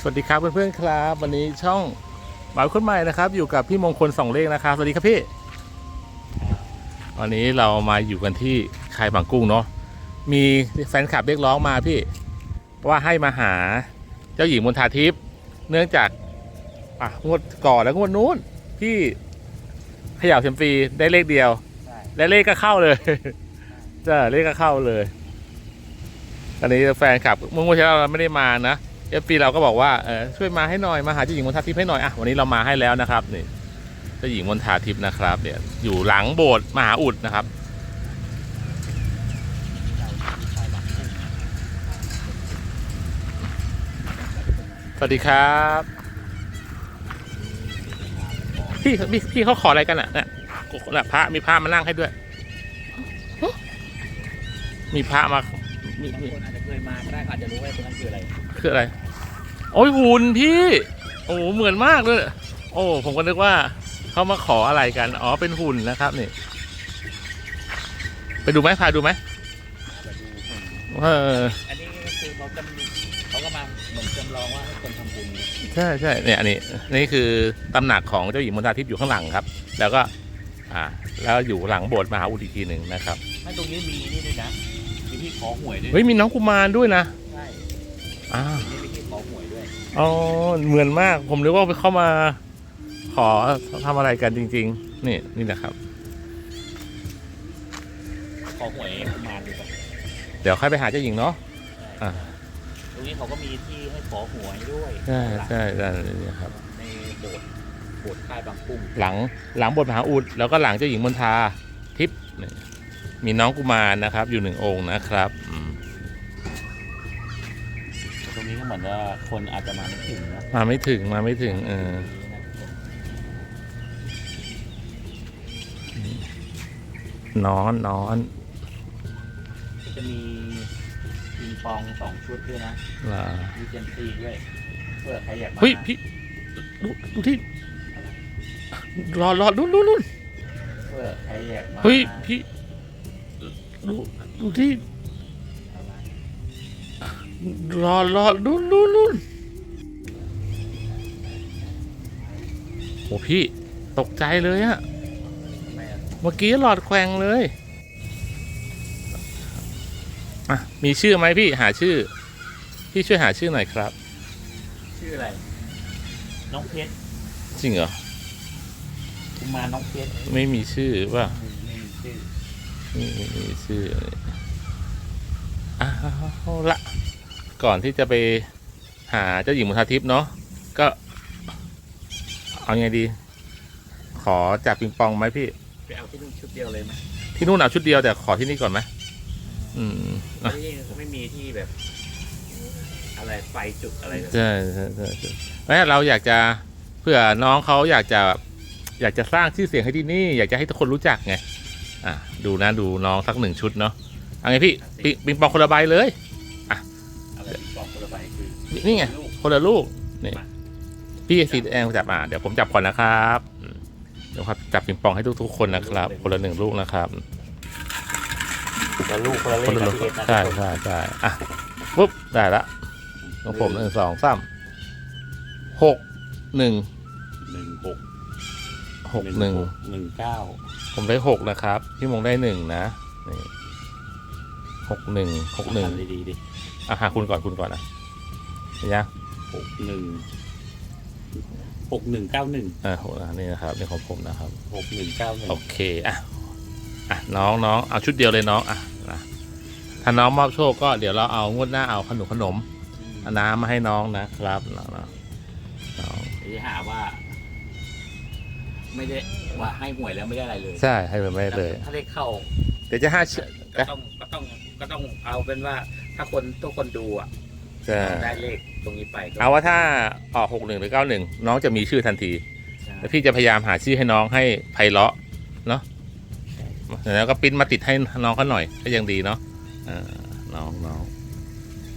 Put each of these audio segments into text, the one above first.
สวัสดีครับเพื่อนๆครับ วันนี้ช่องหมายคนใหม่นะครับ อยู่กับพี่มงคลสองเลขนะครับสวัสดีครับพี่ วันนี้เรามาอยู่กันที่คายบางกุ้งเนาะมีแฟนคลับเรียกร้องมาพี่ว่าให้มาหาเจ้าหญิงมณฑาทิพย์เนื่องจากอะงวดก่อนแล้วงวดนู้นที่เขย่าเซยมฟีได้เลขเดียว และเลขก็เข้าเลยจ้าเลขก็เข้าเลยตอนนี้แฟนคลับเมื่อวันที่เราไม่ได้มานะ เอฟซีเราก็บอกว่าเออช่วยมาให้หน่อยมาหาเจ้าหญิงมณฑาทิพย์ให้หน่อยอะวันนี้เรามาให้แล้วนะครับนี่เจ้าหญิงมณฑาทิพย์นะครับเนี่ยอยู่หลังโบสถ์มหาอุดนะครับสวัสดีครับพี่พี่พี่เขาขออะไรกันอะเนี่ยน่ะพระมีพระมานั่งให้ด้วย มีพระมามีบางมีคนอาจจะเคยมาก็ได้อาจจะรู้ว่าตรงนั้นคืออะไร คืออะไร โอ้ยหุ่นพี่ โอ้โหเหมือนมากเลย โอ้ ผมก็นึกว่าเขามาขออะไรกัน อ๋อ เป็นหุ่นนะครับนี่ ไปดูไหมพาดูไหมมาดูหุ่นเออ อันนี้คือเขาจำเขาก็มาเหมือนจำลองว่าให้คนทำบุญใช่ใช่เนี่ยอันนี้นี่คือตำหนักของเจ้าหญิงมณฑาทิพย์อยู่ข้างหลังครับ แล้วก็ อ่า แล้วอยู่หลังโบสถ์มหาอุดอีกทีหนึ่งนะครับถ้าตรงนี้มีนี่ด้วยนะมีที่ขอหวยด้วยเฮ้ยมีน้องกุมารด้วยนะ ใช่ อ่า อ๋อเหมือนมาก ผมนึกว่าเข้ามา ขอทำอะไรกันจริง ๆ นี่นี่นะครับ ขอหวยกุมารดีกว่าเดี๋ยวค่อยไปหาเจ้าหญิงเนาะอ่าตรงนี้เขาก็มีที่ให้ขอหวยด้วยใช่ใช่ใช่นี่ครับ ในโบสถ์โบสถ์ค่ายบางกุ้งหลังหลังบทมหาอุดแล้วก็หลังเจ้าหญิงมณฑาทิพย์นี่มีน้องกุมารนะครับ อยู่หนึ่งองค์นะครับอืม เหมือนว่าคนอาจจะมาไม่ถึงนะมาไม่ถึงมาไม่ถึงเออนอนนอนจะมีปิงปองสองชุดด้วยนะล่ะมีเจนซีด้วยเพื่อใครอยากมาเฮ้ยพี่ดูดูที่รอรอดูดูดูเพื่อใครอยากมาเฮ้ยพี่ดูดูที่ รอรอดูดูดูโอ้พี่ตกใจเลยอะไม่อะเมื่อกี้หลอดแควงเลยอะมีชื่อไหมพี่หาชื่อ พี่ช่วยหาชื่อหน่อยครับ ชื่ออะไร น้องเพชรจริงเหรอกุมารน้องเพชรไม่มีชื่อว่าไม่มีชื่อไม่มีชื่ออ้าวละ ก่อนที่จะไปหาเจ้าหญิงมุทาทิพย์เนาะก็ เอาไงดี ขอจับปิงปองไหมพี่ ไปเอาที่นู่นชุดเดียวเลยไหมที่นู่นเอาชุดเดียวแต่ขอที่นี่ก่อนไหมอืมอะที่นี่ไม่มีที่แบบ อะไรไฟจุดอะไรเลยใช่ใช่ใช่ใช่แม้เราอยากจะเผื่อน้องเขาอยากจะอยากจะสร้างชื่อเสียงให้ที่นี่ อยากจะให้ทุกคนรู้จักไง อะ ดูนะดูน้องสักหนึ่งชุดเนาะเอาไงพี่ปิปิงปองคนละใบเลย นี่ไงลูกคนละลูกนี่มาพี่สีแดงจับมาเดี๋ยวผมจับก่อนนะครับอืมเดี๋ยวครับจับปิงปองให้ทุกๆคนนะครับ คนละหนึ่งลูกนะครับคนละลูกคนละเลคนขละนะลูกพี่เอ็ดนะใช่ใช่ใช่อะปุ๊บได้ละของผมหนึ่งสองสามหกหนึ่งหนึ่งหกหกหนึ่งหนึ่งเก้าผมได้หกนะครับ พี่มงได้หนึ่งนะนี่หกหนึ่งหกหนึ่งดีๆดิอะหาคุณก่อนคุณก่อนนะเห็น ยังหกหนึ่งหกหนึ่งเก้าหนึ่งอ่าหกอะนี่นะครับนี่ของผมนะครับ หกหนึ่งเก้าหนึ่งโอเค อะ อะ น้องน้องเอาชุดเดียวเลยน้อง อะนะถ้าน้องมอบโชคก็เดี๋ยวเราเอางวดหน้าเอาขนมขนมเอาน้ำมาให้น้องนะครับน้องน้องน้องเดี๋ยวจะหาว่า ไม่ได้ว่าให้หวยแล้วไม่ได้อะไรเลยใช่ให้ไปไม่เลย ถ้าเลขเข้า เดี๋ยวจะห้าเชืก็ต้องก็ต้องก็ต้องเอาเป็นว่า ถ้าคนทุกคนดูอะ จะได้เลขตรงนี้ไปก็เอาว่าถ้าออกหกหนึ่งหรือเก้าหนึ่งน้องจะมีชื่อทันทีใช่แล้วพี่จะพยายามหาชื่อให้น้องให้ไพเราะเนาะแล้วก็ปริ้นมาติดให้น้องเขาหน่อยก็ยังดีเนาะอ่าน้องน้อง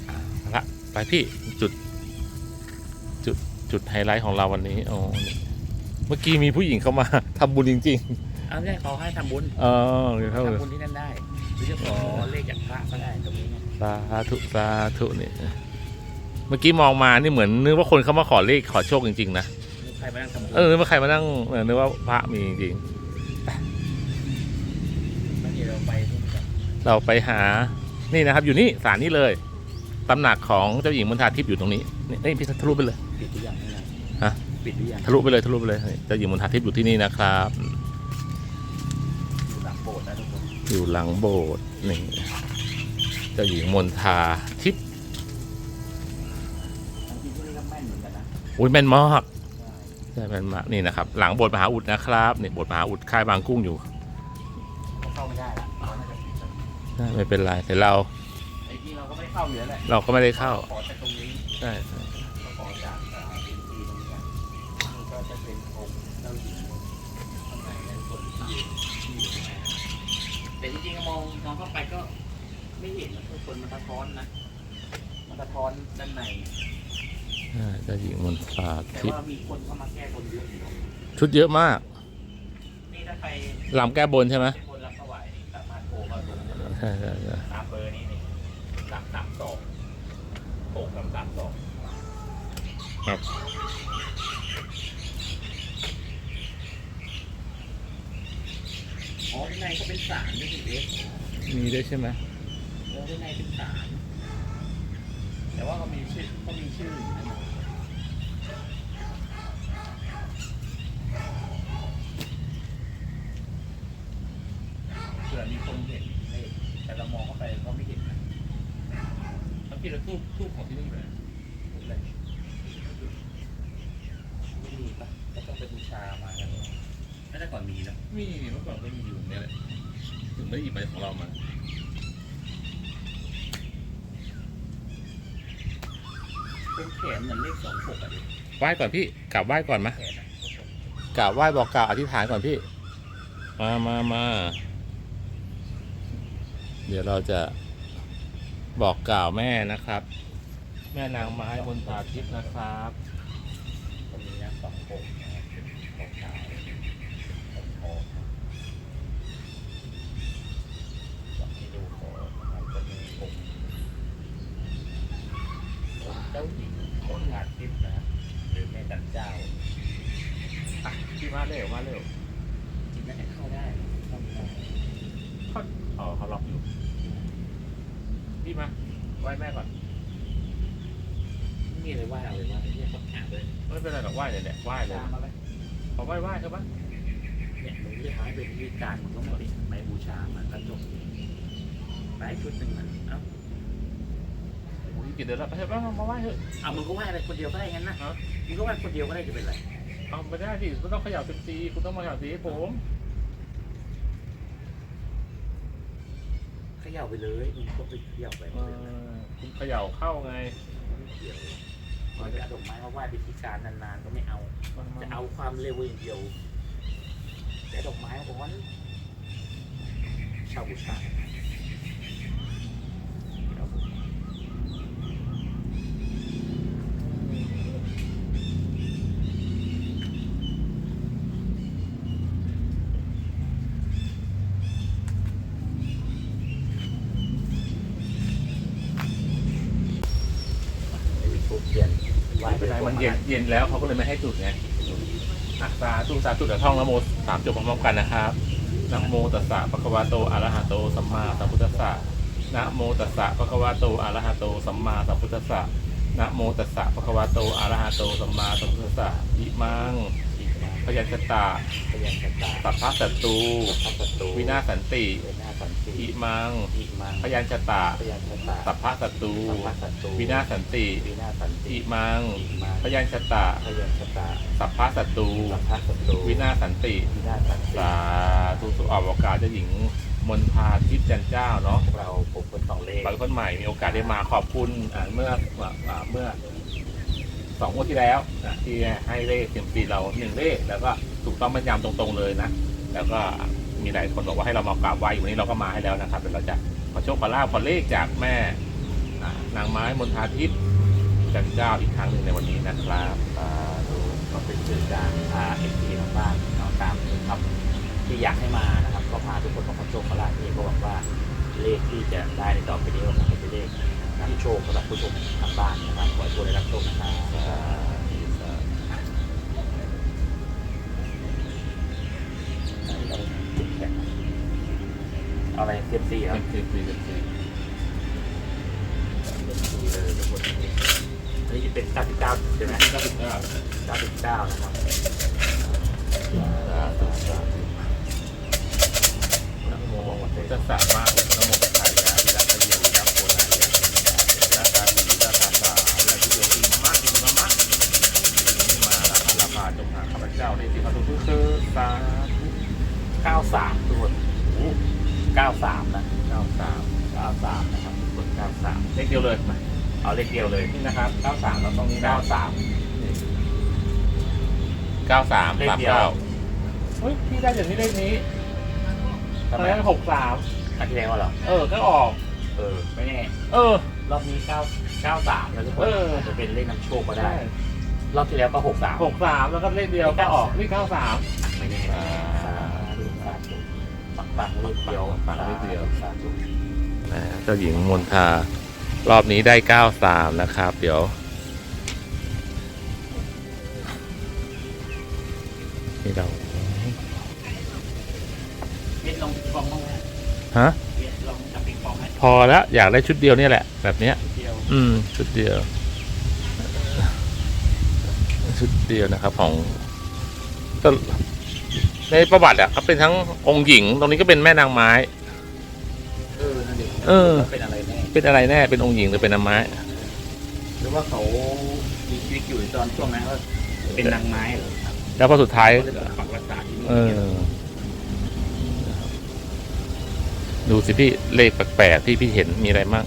อ่าละไปพี่จุด จุดจุดไฮไลท์ของเราวันนี้โอ้นี่เมื่อกี้มีผู้หญิงเข้ามา ทำบุญจริง เอาไม่ได้เขาให้ทำบุญๆ เออเข้าทำบุญที่นั่นได้หรือจะขอเลขจากพระก็ได้ตรงนี้ไงสาธุสาธุนี่ เมื่อกี้มองมานี่เหมือนนึกว่าคนเขามาขอเลขขอโชคจริงๆนะมีใครมานั่งทำบุญเออนึกว่าใครมานั่งเออนึกว่าพระมีจริงบางทีเราไปนู่นกันๆเราไปหานี่นะครับ อยู่นี่ศาลนี่เลยตำหนักของเจ้าหญิงมณฑาทิพย์อยู่ตรงนี้นี่นี่พี่ทะลุไปเลย ปิดหรือยังเนี่ยฮะ ปิดหรือยังทะลุไปเลยทะลุไปเลยเจ้าหญิงมณฑาทิพย์อยู่ที่นี่นะครับ อยู่หลังโบสถ์นะทุกคนอยู่หลังโบสถ์นี่เจ้าหญิงมณฑาทิพย์ทั้งที่ที่นี่ก็แม่นเหมือนกันนะอุ้ยแม่นมากใช่ใช่แม่นมากนี่นะครับ หลังโบสถ์มหาอุดนะครับนี่โบสถ์มหาอุดค่ายบางกุ้งอยู่เขาเข้าไม่ได้ละเขาน่าจะปิดแล้วไม่เป็นไรแต่เราไอ้ที่เราก็ไม่ได้เข้าอยู่แล้วแหละเราก็ไม่ได้เข้าขอจากตรงนี้ใช่ใช่ก็ขอจากอ่าเป็นทีตรงนี้นี่ก็จะเป็นองค์เจ้าหญิงข้างในในส่วนที่ที่อยู่ข้างในแต่จริงๆมองมองเข้าไปก็ไม่เห็นนะทุกคนมันสะท้อนนะมันสะท้อนด้านในใช่ เจ้าหญิงมณฑาแต่ทิพย์ว่ามีคนเข้ามาแก้บนเยอะอยู่เนอะชุดเยอะมากนี่ถ้าใครลำแก้บนใช่ไหมเป็นคนรับถวายนี่สามารถโทรมาตรงนี้ใช่ใช่ใช่ตามเบอร์นี้นี่สามสามสองโทรกับสามสองครับอ๋อข้างในก็เป็นสารนี่สิเอสมีด้วยใช่ไหม เออข้างในเป็นสาร แต่ว่าเขามีชื่อเขามีชื่ออยู่นะเผื่อมีคนเห็นเลขแต่เรามองเข้าไปก็ไม่เห็นนะแล้วพี่เราทูบทูบของที่นี่เลยพูดเลยไม่มีปะก็ต้องไปบูชามากันน่าจะก่อนมีนะมีเมื่อก่อนก็มีอยู่เนี่ยแหละถึงไม่ได้หยิบไปของเรามา เป็นแขนเหมือนเลขสองหกอะดิไหว้ก่อนพี่กราบไหว้ก่อนมะแขนอะกราบไหว้บอกกล่าวอธิษฐานก่อนพี่ มามามาเดี๋ยวเราจะบอกกล่าวแม่นะครับ แม่นางไม้บนตาทิพย์นะครับ ตรงนี้นะสองหกนะครับเป็นของขาวของทองลองให้ดูขอนะครับจะมีองค์องค์เจ้าหญิงคนงานทิพย์นะครับหรือแม่จันเจ้า อะพี่ มาเร็วมาเร็วจริงๆน่าจะเข้าได้เข้าไม่ได้เขาอ๋อเขาล็อกอยู่พี่มาไหว้แม่ก่อน ไม่มีอะไรว่าเลยว่าเนี่ยเขาถามเลยไม่เป็นไรหรอกไหว้เลยแหละไหว้เลยตามมาไหมขอไหว้ไหว้เถอะปะเนี่ยตรงนี้จะทำให้เป็นวิธีการมันก็หมดดิไปบูชามันก็จบไปชุดหนึ่งมันเอ้าโอ้ยกี่เดือนแล้วไปเถอะมามาไหว้เถอะเอามึงก็ไหว้อะไรคนเดียวก็ได้งั้นนะเอามึงก็ไหว้คนเดียวก็ได้จะเป็นไร เอาไม่ได้สิคุณต้องเขย่าสิบซีคุณต้องมาเขย่าสีให้ผม เขย่าไปเลยมึงก็ไปเขย่าไปเออคุณเขย่าเข้าไงไม่เกี่ยวมันจะเอาดอกไม้มาไหว้พิธีการนานๆก็ไม่เอา จะเอาความเร็วอย่างเดียวแต่ดอกไม้ของวันชาวบูชา เย็นเย็นแล้วเขาก็เลยไม่ให้จุดไงอะสาธุสาธุเดี๋ยวท่องนะโมสามจบพร้อมๆกันนะครับนะโมตัสสะปะคะวะโตอะระหะโตสัมมาสัมพุทธัสสะนะโมตัสสะปะคะวะโตอะระหะโตสัมมาสัมพุทธัสสะนะโมตัสสะปะคะวะโตอะระหะโตสัมมาสัมพุทธัสสะอิมัง ยัญชตาพยัญชนะสัพพะสัตตูทัพประตูวินาศสันติ วินาศสันติอิมัง อิมังพยัญชตาพยัญชนะสัพพะสัตตูสัพพะสัตตูวินาศสันติ วินาศสันติอิมัง อิมังพยัญชตาพยัญชนะสัพพะสัตตูสัพพะสัตตูวินาศสันติ วินาศสันติสาธุสุอวกาศเจ้าหญิงมนทาทิพย์จันเจ้าเนาะพวกเราผมคนสองเลขบางคนใหม่มีโอกาสได้มาขอบคุณอ่าเมื่ออ่าเมื่อ สองงวดที่แล้วนะที่ให้เลขเต็มปีเราหนึ่งเลขแล้วก็ถูกต้องแม่นยำตรงๆเลยนะ แล้วก็มีหลายคนบอกว่าให้เรามากราบไหว้อยู่วันนี้เราก็มาให้แล้วนะครับเดี๋ยวเราจะขอโชคขอลาภขอเลขจากแม่นางไม้มนทาทิพย์จันเจ้าอีกครั้งหนึ่งในวันนี้นะครับอ่าดูก็เป็นสื่อกลางพาเอฟซีทางบ้านเนาะตามครับที่อยากให้มานะครับ ก็พาทุกคนมาขอโชคขอลาภที่ก็หวังว่าเลขที่จะได้ในต่อไปนี้ก็คงเป็นเลข นให้โชคสำหรับผู้ชมทางบ้านนะครับขอให้โชคได้รับชคนะครับเอาอะไรเซียมซีครับเจ็ดสี่เจ็ดสี่เลยทุกคนอันนี้จะเป็น99ใช่ไหมเก้าสิบเก้า99นะครับนะโมวัตเตจะสามารถน 93ทุกคนโอ้93นะเก้าสาม93นะครับทุกคน93เลขเดียวเลยมาเอาเลขเดียวเลยนี่นะครับเก้าสามเราต้องนี้นะ93เก้าสามเลขสามเดียวเก้าเฮ้ยพี่ได้อย่างนี้เลขนี้ตทำอนไมนั้นหกสามอันที่แล้วเหรอ เออก็ออก เออ ไม่แน่ เออ รอบนี้9 93แล้วทุกคนเอออาจจะเป็นเลขนำโชคก็ได้ รอบที่แล้วก็63หกสามแล้วก็เลขเดียวก็ออกนี่เก้าสามไม่แน่ อ่าสาธุสาธุ ปักปังเลขเดียวปังเลขเดียวสาธุเจ้าหญิงมนทารอบนี้ได้เก้าสามนะครับ เดี๋ยวนี่เราเม็ดลองปิงปองบ้างไหมฮะเม็ดลองจับปิงปองไหมพอแล้วอยากได้ชุดเดียวเนี่ยแหละ แบบเนี้ยเดียวอืม ชุดเดียว ชุดเดียวนะครับของแต่ ในประวัติอะครับเป็นทั้งองค์หญิง ตรงนี้ก็เป็นแม่นางไม้ เออนั่นเองเออ เป็นอะไรแน่เป็นอะไรแน่ เป็นองค์หญิงหรือเป็นนางไม้ หรือว่าเขามีชีวิตอยู่ในตอนช่วงนั้นก็เป็นนางไม้เหรอครับแล้วพอสุดท้าย เขาเลยปักรักษาที่นี่เออ ดูสิพี่เลขแปลกๆที่พี่เห็นมีอะไรบ้าง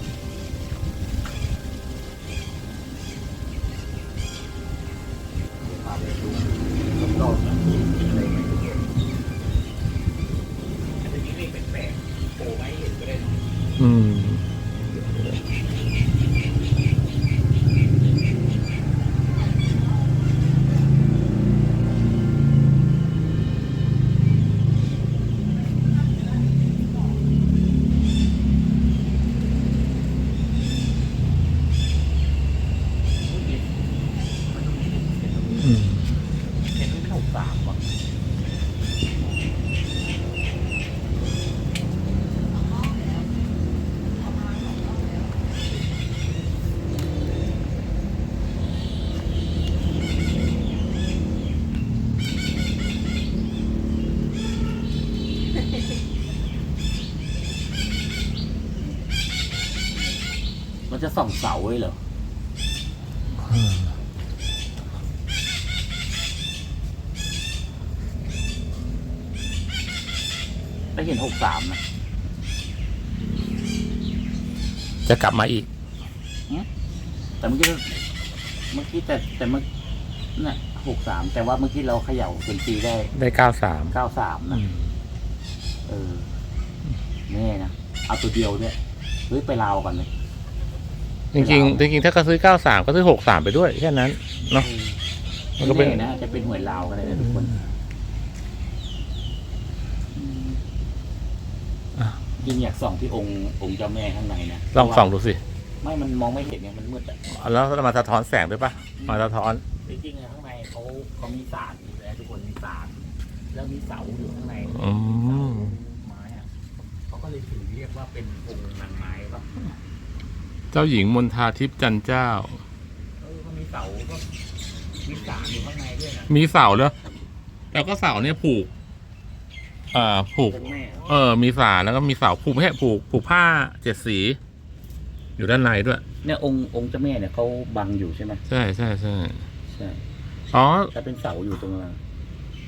องเสาไว้เหรอได้เห็นหกสามนะจะกลับมาอีก แต่เมื่อกี้เราเมื่อกี้แต่แต่เมื่อน่ะหกสามแต่ว่าเมื่อกี้เราเขย่าเป็นตีได้ได้เก้าสามเก้าสามนะเออแน่นะเอาตัวเดียวด้วยเฮ้ยไปลาวกันเลย จริงๆจริงๆถ้าก็ซื้อเก้าสามก็ซื้อหกสามไปด้วยแค่นั้น เนาะมันก็เป็นไแนะจะเป็นหวยลาวก็ได้นะทุกคนยิ่งอยากส่องที่องค์องค์เจ้าแม่ข้างในนะลองส่องดูสิไม่มันมองไม่เห็นเนี่ยมันมืดอะแล้วมาสะท้อนแสงด้วยปะมาสะท้อนจริงๆอะข้างในเขาเขามีศาลอยู่แล้วทุกคนมีศาลแล้วมีเสาอยู่ข้างในอืมไม้อะเขาก็เลยถือเรียกว่าเป็นองค์นางไม้ป่ะ เจ้าหญิงมนทาทิพย์จันเจ้า เออเขามีเสาก็มีศาลอยู่ข้างในด้วยนะมีเสาแล้วแล้วก็เสาเนี่ยผูกอ่าผูกองค์แม่เออ มีสารแล้วก็มีเสาผูกไม่ใช่ผูกผูกผ้าเจ็ดสี อยู่ด้านในด้วย เนี่ยองค์องค์เจ้าแม่เนี่ยเขาบังอยู่ใช่ไหมใช่ใช่ใช่ใช่อ๋อ แต่เป็นเสาอยู่ตรงนั้น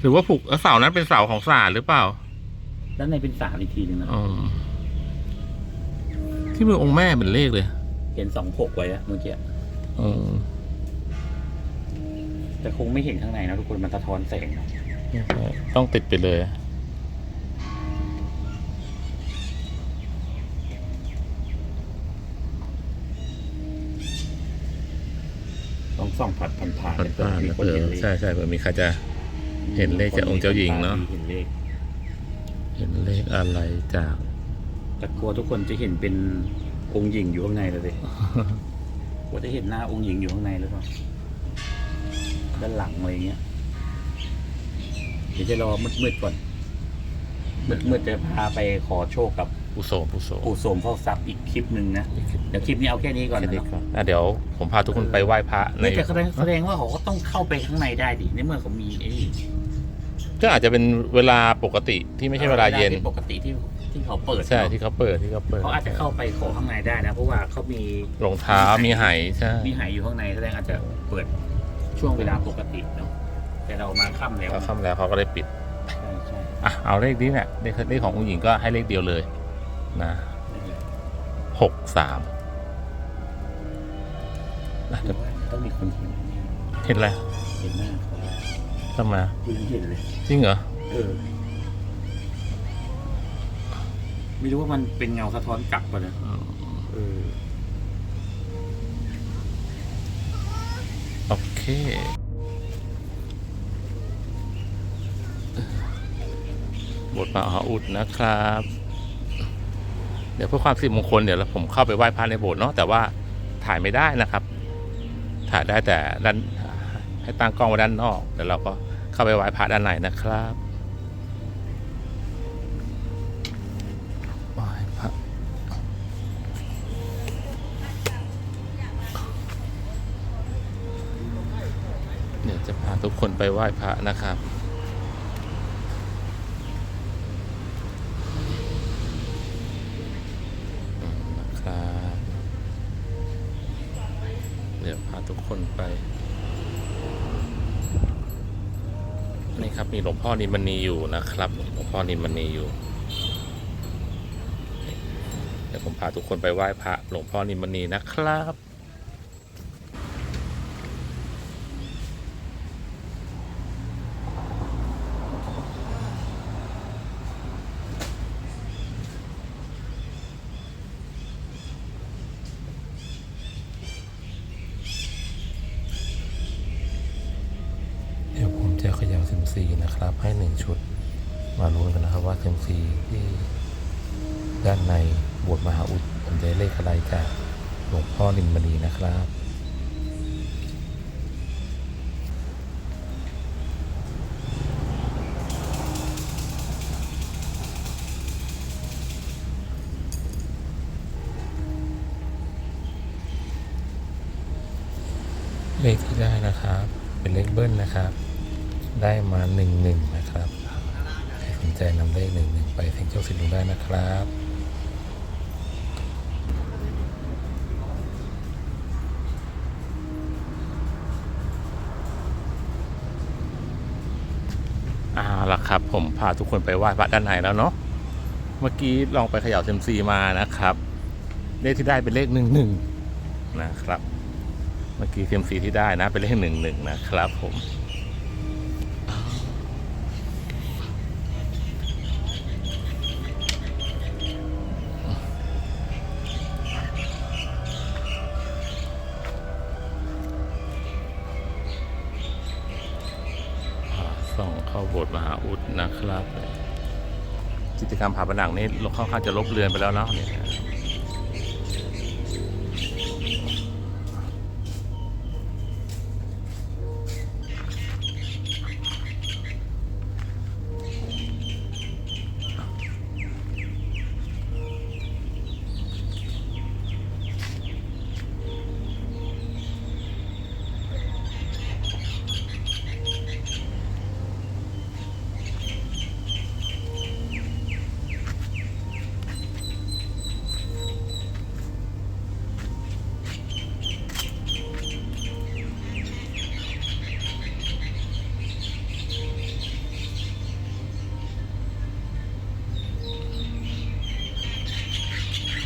หรือว่าผูกแล้วเสานั้นเป็นเสาของศาลหรือเปล่าด้านในเป็นศาลอีกทีหนึ่งนะ อ๋อที่มือองค์แม่เป็นเลขเลย เห็นสองหกไว้อะเมื่อกี้เออแต่คงไม่เห็นข้างในนะทุกคนมันสะท้อนแสงนะต้องติดไปเลย ต้องส่องผัดผ่านผ่านผ่านเผื่อผ่านมีนะคนเอเห็นอเลขใช่ใช่เผื่อมีใครจะ เห็นเลขจากองค์เจ้าหญิงเนอะเห็นเลข เห็นเลขอะไรจาก แต่กลัวทุกคนจะเห็นเป็น องค์หญิงอยู่ข้างในเลยดิ ว่าจะเห็นหน้าองค์หญิงอยู่ข้างในหรือเปล่าด้านหลังอะไรเงี้ย เดี๋ยวจะรอมืดๆก่อน มืดๆจะพาไปขอโชคกับอุโสมอุโสมปู่โสมเฝ้าทรัพย์อีกคลิปหนึ่งนะเดี๋ยวคลิปนี้เอาแค่นี้ก่อนแค่นะนี้เนาะก่อนอะเดี๋ยวผมพาทุกคนไปไหว้พระใน นี่แต่แสดงแสดงว่าเขาก็ต้องเข้าไปข้างในได้ดิในเมื่อเขามีไอ้นี่ก็อาจจะเป็นเวลาปกติที่ไม่ใช่เวลาเย็นปกติที่ ที่เขาเปิดใช่เนอะที่เขาเปิดที่เขาเปิดเขาอาจจะเข้าไปขอข้างในได้นะ เพราะว่าเขามีรองเท้ามีไหใช่มีหายอยู่ข้างในแสดงอาจจะเปิดช่วงเวลาปกติเนาะแต่เรามาค่ำแล้วเขาค่ำแล้วเขาก็ได้ปิดใช่ใช่อะเอาเลขนี้เนี่ยเลขเลขขององค์หญิงก็ให้เลขเดียวเลยนะนั่นแหละหกสามนะแต่ว่าต้องมีคนเห็นเห็นอะไรเห็นหน้าเขาทำไมาคุณเห็นเลยจริงเหรอเออ ไม่รู้ว่ามันเป็นเงาสะท้อนกลับป่ะเนี่ยเออโอเค บทมหาอุดนะครับ เดี๋ยวเพื่อความสิริมงคลเดี๋ยวผมเข้าไปไหว้พระในโบสถ์เนาะแต่ว่าถ่ายไม่ได้นะครับ ถ่ายได้แต่ด้านให้ตั้งกล้องไว้ด้านนอกเดี๋ยวเราก็เข้าไปไหว้พระด้านในนะครับ เดี๋ยวจะพาทุกคนไปไหว้พระนะครับนะครับเดี๋ยวพาทุกคนไป นี่ครับมีหลวงพ่อนิมมณีอยู่นะครับหลวงพ่อนิมมณีอยู่เดี๋ยวผมพาทุกคนไปไหว้พระหลวงพ่อนิมมณีนะครับ เดี๋ยวผมจะเขย่าเซีนะครับ ให้หนึ่งชุด มาลุ้นกันนะครับว่าเซมซีที่ด้านในบวชมหาอุดผมจะเลขอะไรจากหลวงพ่อนิมมณีนะครับเลขที่ได้นะครับ เป็นเลขเบิ้ลนะครับ ได้มาหนึ่งหนึ่งนะครับใครสนใจนำเลขหนึ่งหนึ่งไปเสี่ยงโชคสิยงดวงได้นะครับเอาละครับ ผมพาทุกคนไปไหว้พระด้านในแล้วเนาะเมื่อกี้ลองไปเขย่าเซมซีมานะครับ เลขที่ได้เป็นเลขหนึ่งหนึ่งนะครับ เมื่อกี้เซมซีที่ได้นะเป็นเลขหนึ่งหนึ่งนะครับผม ส่องเข้าโบสถ์มหาอุ ดนะครับ กิจกรรมผ่าผนังนี่ค่อนข้างจะลบเลือนไปแล้วเนาะเนี่ย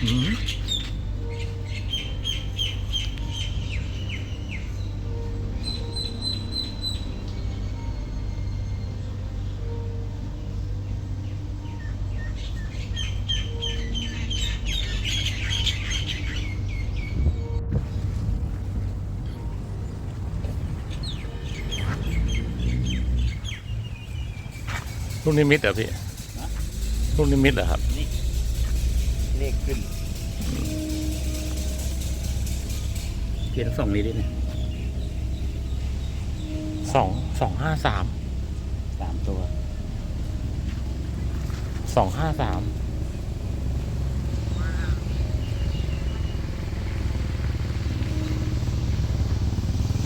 ลูกนิมิตเหรอพี่ลูกนิมิตเหรอครับเลขขึ้น เพียงสองนี้ด้วยเนี่ยสองสองห้าสามสามตัวสองห้าสาม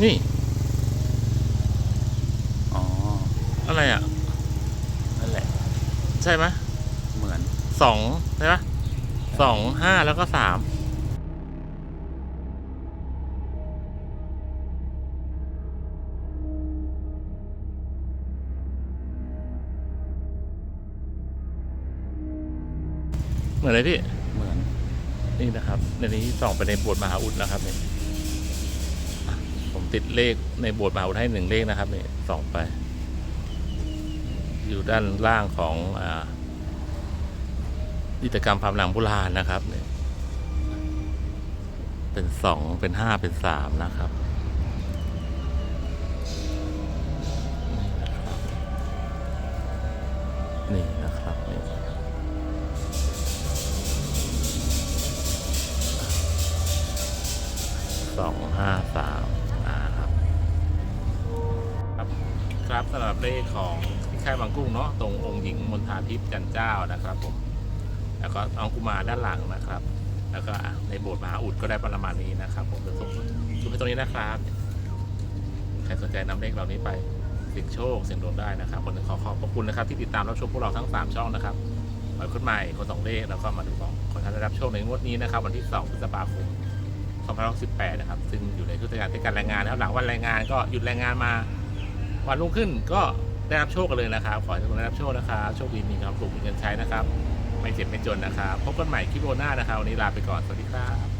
นี่อ๋ออะไรอะ นั่นแหละ ใช่ไหมเหมือนสองใช่ไหมสองห้าแล้วก็สาม เหมือนอะไรพี่ เหมือนนี่นะครับในนี้ส่องไปในโบสถ์มหาอุดนะครับเนี่ยอะผมติดเลขในโบสถ์มหาอุดให้หนึ่งเลขนะครับเนี่ยส่องไป อยู่ด้านล่างของอ่าจิตรกรรมความหลังโบราณนะครับเนี่ยเป็นสองเป็นห้าเป็นสามนะครับ ตรงองค์หญิงมณฑาทิพย์จันเจ้านะครับผมแล้วก็อากุมารด้านหลังนะครับ แล้วก็ในโบสถ์มหาอุดก็ได้ประมาณนี้นะครับผมจะส่งดูไปตรงนี้นะครับใครสนใจนำเลขเหล่านี้ไปเสี่ยงโชคเสี่ยงดวงได้นะครับคนขอขอบพระคุณนะครับ ที่ติดตามรับชมพวกเราทั้ง 3 ช่องนะครับหมายคนใหม่คนสองเลขแล้วก็มาดูของคนท่านได้รับโชคในงวดนี้นะครับ วันที่2พฤษภาคม2568นะครับ ซึ่งอยู่ในเทศกาลเทศกาลแรงงานนะครับหลังวันแรงงานก็หยุดแรงงานมาวันรุ่งขึ้นก็ ได้รับโชคกันเลยนะครับ ขอให้ทุกคนได้รับโชคนะครับโชคดีมีความสุขมีเงินใช้นะครับ ไม่เจ็บไม่จนนะครับ พบกันใหม่คลิปโบหน้านะครับวันนี้ลาไปก่อนสวัสดีครับ